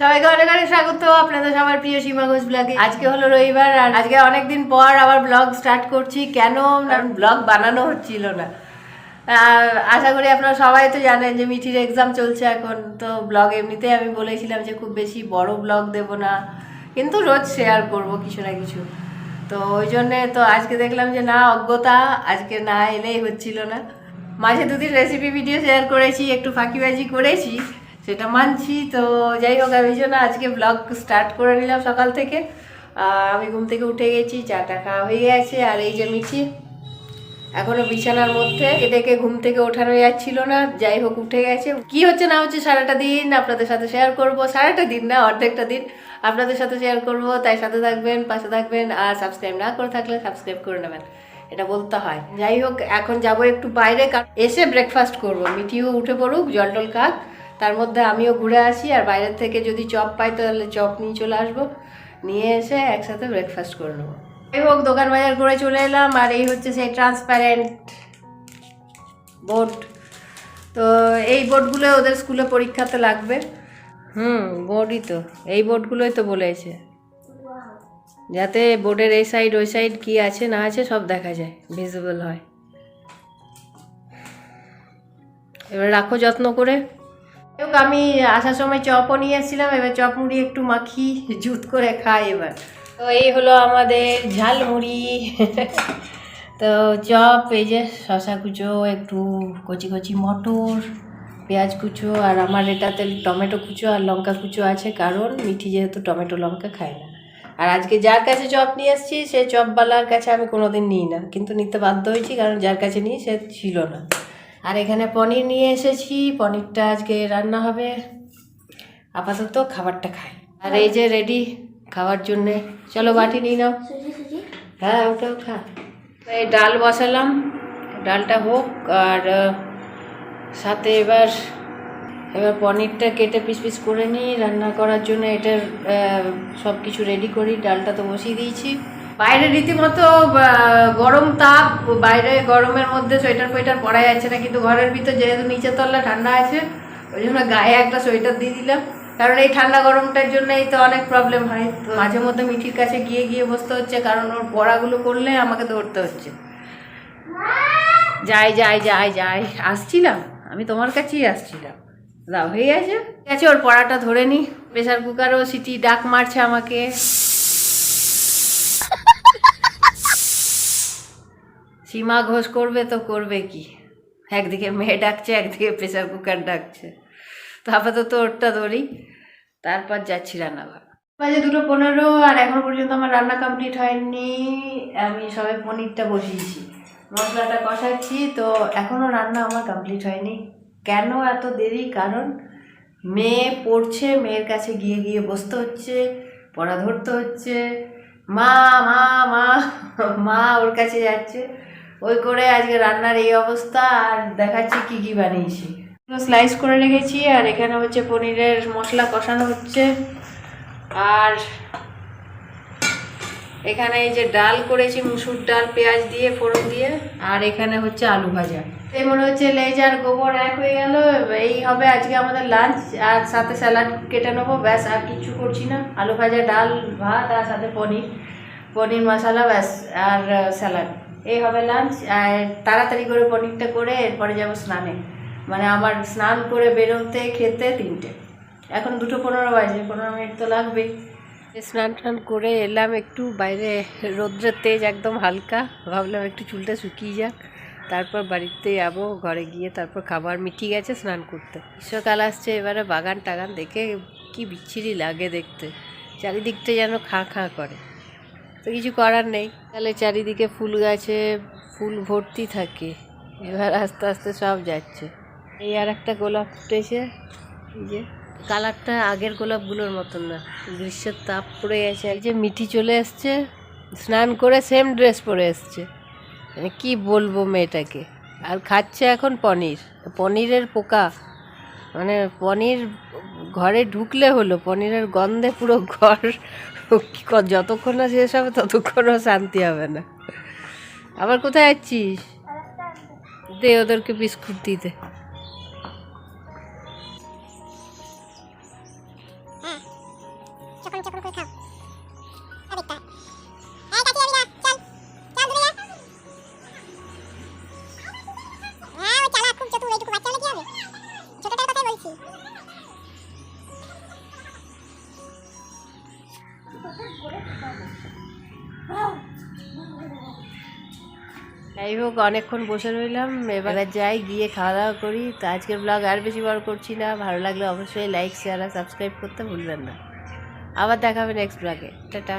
সবাইকে অনেক অনেক স্বাগত আপনাদের সবার প্রিয় সীমা ঘোষ ব্লগে আজকে হলো রবিবার আর আজকে অনেকদিন পর আবার ব্লগ স্টার্ট করছি। কেন ব্লগ বানানো হচ্ছিল না। আশা করি আপনারা সবাই তো জানেন যে মিঠির এক্সাম চলছে এখন। তো ব্লগ এমনিতেই আমি বলেছিলাম যে খুব বেশি বড় ব্লগ দেব না। কিন্তু রোজ শেয়ার করব কিছু না কিছু। তো ওই জন্যে তো আজকে দেখলাম যে না, অজ্ঞতা আজকে না এলেই হচ্ছিল না। মাঝে দুদিন রেসিপি ভিডিও শেয়ার করেছি, একটু ফাঁকিবাজি করেছি। সেটা মানছি। তো যাই হোক, আমি জন্য আজকে ব্লগ স্টার্ট করে নিলাম সকাল থেকে। আমি ঘুম থেকে উঠে গেছি, চাটা খাওয়া হয়ে গেছে, আর এই যে মিঠি, এখনও বিছানার মধ্যে। এটাকে ঘুম থেকে ওঠানো যাচ্ছিল না, যাই হোক, উঠে গেছে। কি হচ্ছে না হচ্ছে সারাটা দিন আপনাদের সাথে শেয়ার করব। সারাটা দিন না, অর্ধেকটা দিন আপনাদের সাথে শেয়ার করব। তাই সাথে থাকবেন, পাশে থাকবেন, আর সাবস্ক্রাইব না করে থাকলে সাবস্ক্রাইব করে নেবেন। এটা বলতে হয়। যাই হোক, এখন যাব একটু বাইরে এসে ব্রেকফাস্ট করব। মিঠিও উঠে পড়ুক, জল টল খাক। তার মধ্যে আমিও ঘুরে আসি, আর বাইরের থেকে যদি চপ পাই তাহলে চপ নিয়ে চলে আসব। নিয়ে এসে একসাথে ব্রেকফাস্ট করে নেব। যাই হোক, দোকান বাজার করে চলে এলাম, আর এই হচ্ছে সেই ট্রান্সপ্যারেন্ট বোর্ড তো এই বোর্ডগুলো ওদের স্কুলে পরীক্ষাতে লাগবে। হুম বোর্ডই তো। এই বোর্ডগুলোই তো বলেছে। যাতে বোর্ডের এই সাইড ওই সাইড কি আছে, না আছে, সব দেখা যায় ভিজিবল হয়। এবার রাখো যত্ন করে। হোক, আমি আসার সময় চপও নিয়ে এসেছিলাম এবার চপ মুড়ি একটু মাখি জুত করে খাই এবার। তো এই হলো আমাদের ঝালমুড়ি তো চপ এই যে শশা কুচো একটু কচি কচি মটর পেঁয়াজ কুচো আর আমার এটাতে টমেটো কুচো আর লঙ্কা কুচো আছে কারণ মিঠি যেহেতু টমেটো লঙ্কা খায় না। আর আজকে যার কাছে চপ নিয়ে এসেছি সে চপওয়ালার কাছে আমি কোনোদিন নিই না। কিন্তু নিতে বাধ্য হয়েছি কারণ যার কাছে নিই সে ছিল না। আর এখানে পনির নিয়ে এসেছি, পনিরটা আজকে রান্না হবে। আপাতত খাবারটা খাই। আর এই যে রেডি খাওয়ার জন্যে। চলো বাটি নিয়ে নাও। হ্যাঁ ওটাও খা। এই ডাল বসালাম। ডালটা হোক, আর সাথে এবার এবার পনিরটা কেটে পিস পিস করে নিই। রান্না করার জন্য এটার সব কিছু রেডি করি। ডালটা তো বসিয়ে দিয়েছি। বাইরে রীতিমতো গরম তাপ, বাইরে গরমের মধ্যে সোয়েটার ফোয়েটার পরা যাচ্ছে না, কিন্তু ঘরের ভিতর যেহেতু নিচের তলা ঠান্ডা আছে, ওই জন্য গায়ে একটা সোয়েটার দিয়ে দিলাম। কারণ এই ঠান্ডা গরমটার জন্যই তো অনেক প্রবলেম হয়। মাঝে মধ্যে মিঠির কাছে গিয়ে গিয়ে বসতে হচ্ছে, কারণ ওর পড়াগুলো করলে আমাকে ধরতে হচ্ছে। যাই যাই যাই যাই, আসছিলাম। আমি তোমার কাছেই আসছিলাম। দাও, হয়ে গেছে? ঠিক আছে, ওর পড়াটা ধরে নি। প্রেশার কুকারও সিটি ডাক মারছে আমাকে। সীমা ঘোষ করবে তো করবে কি? একদিকে মেয়ে ডাকছে, একদিকে প্রেশার কুকার ডাকছে। তো আপাতত ওরটা ধরি, তারপর যাচ্ছি রান্না ঘর বাজে দুটো পনেরো আর এখনও পর্যন্ত আমার রান্না কমপ্লিট হয়নি। আমি সবে পনিরটা বসিয়েছি। মশলাটা কষাচ্ছি, তো এখনও রান্না আমার কমপ্লিট হয়নি। কেন এত দেরি? কারণ মেয়ে পড়ছে, মেয়ের কাছে গিয়ে গিয়ে বসতে হচ্ছে, পড়া ধরতে হচ্ছে। মা মা মা মা ওর কাছে যাচ্ছে। ওই করে আজকে রান্নার এই অবস্থা, আর দেখাচ্ছি কি কি বানিয়েছি। স্লাইস করে রেখেছি, আর এখানে হচ্ছে পনিরের মশলা কষানো হচ্ছে। আর এখানে এই যে ডাল করেছি, মুসুর ডাল, পেঁয়াজ দিয়ে, ফোড়ন দিয়ে, আর এখানে হচ্ছে আলু ভাজা। এই মনে হচ্ছে লেজ আর গোবর এক হয়ে গেল, এই হবে আজকে আমাদের লাঞ্চ আর সাথে স্যালাড কেটে নেব, ব্যাস, আর কিচ্ছু করছি না। আলু ভাজা, ডাল, ভাত, আর সাথে পনির। পনির মশলা, ব্যাস, আর স্যালাড এই হবে লাঞ্চ আর তাড়াতাড়ি করে পনিরটা করে এরপরে যাব স্নানে। মানে আমার স্নান করে বেরোতে, খেতে তিনটে। এখন দুটো পনেরো বাজে, পনেরো মিনিট তো লাগবেই। স্নান টান করে এলাম একটু বাইরে, রৌদ্রের তেজ একদম হালকা। ভাবলাম একটু চুলটা শুকিয়ে যাক। তারপর বাড়িতে যাব, ঘরে গিয়ে তারপর খাবার মিটি গেছে স্নান করতে। গ্রীষ্মকাল আসছে, এবারে বাগান টাগান দেখে কি বিচ্ছিরি লাগে দেখতে। চারিদিকটা যেন খাঁ খাঁ করে। তো কিছু করার নেই। তাহলে চারিদিকে ফুল গাছে ফুল ভর্তি থাকে। এবার আস্তে আস্তে সব যাচ্ছে। এই আর একটা গোলাপ ফুটেছে। যে, কালারটা আগের গোলাপগুলোর মতন না। গ্রীষ্মের তাপ পড়ে গেছে। এই যে মিঠি চলে এসছে। স্নান করে সেম ড্রেস পরে এসছে। মানে কি বলব মেয়েটাকে? আর খাচ্ছে এখন পনির। পনিরের পোকা মানে পনির ঘরে ঢুকলে হলো, পনিরের গন্ধে পুরো ঘর যতক্ষণ না শেষ হবে ততক্ষণও শান্তি হবে না। আবার কোথায় যাচ্ছিস? দে ওদেরকে বিস্কুট দিতে। যাই হোক, অনেকক্ষণ বসে রইলাম। এবার যাই, গিয়ে খাওয়া দাওয়া করি। তো আজকের ব্লগ আর বেশি বড় করছি না। ভালো লাগলে অবশ্যই লাইক শেয়ার আর সাবস্ক্রাইব করতে ভুলবেন না। আবার দেখা হবে নেক্সট ব্লগে টাটা।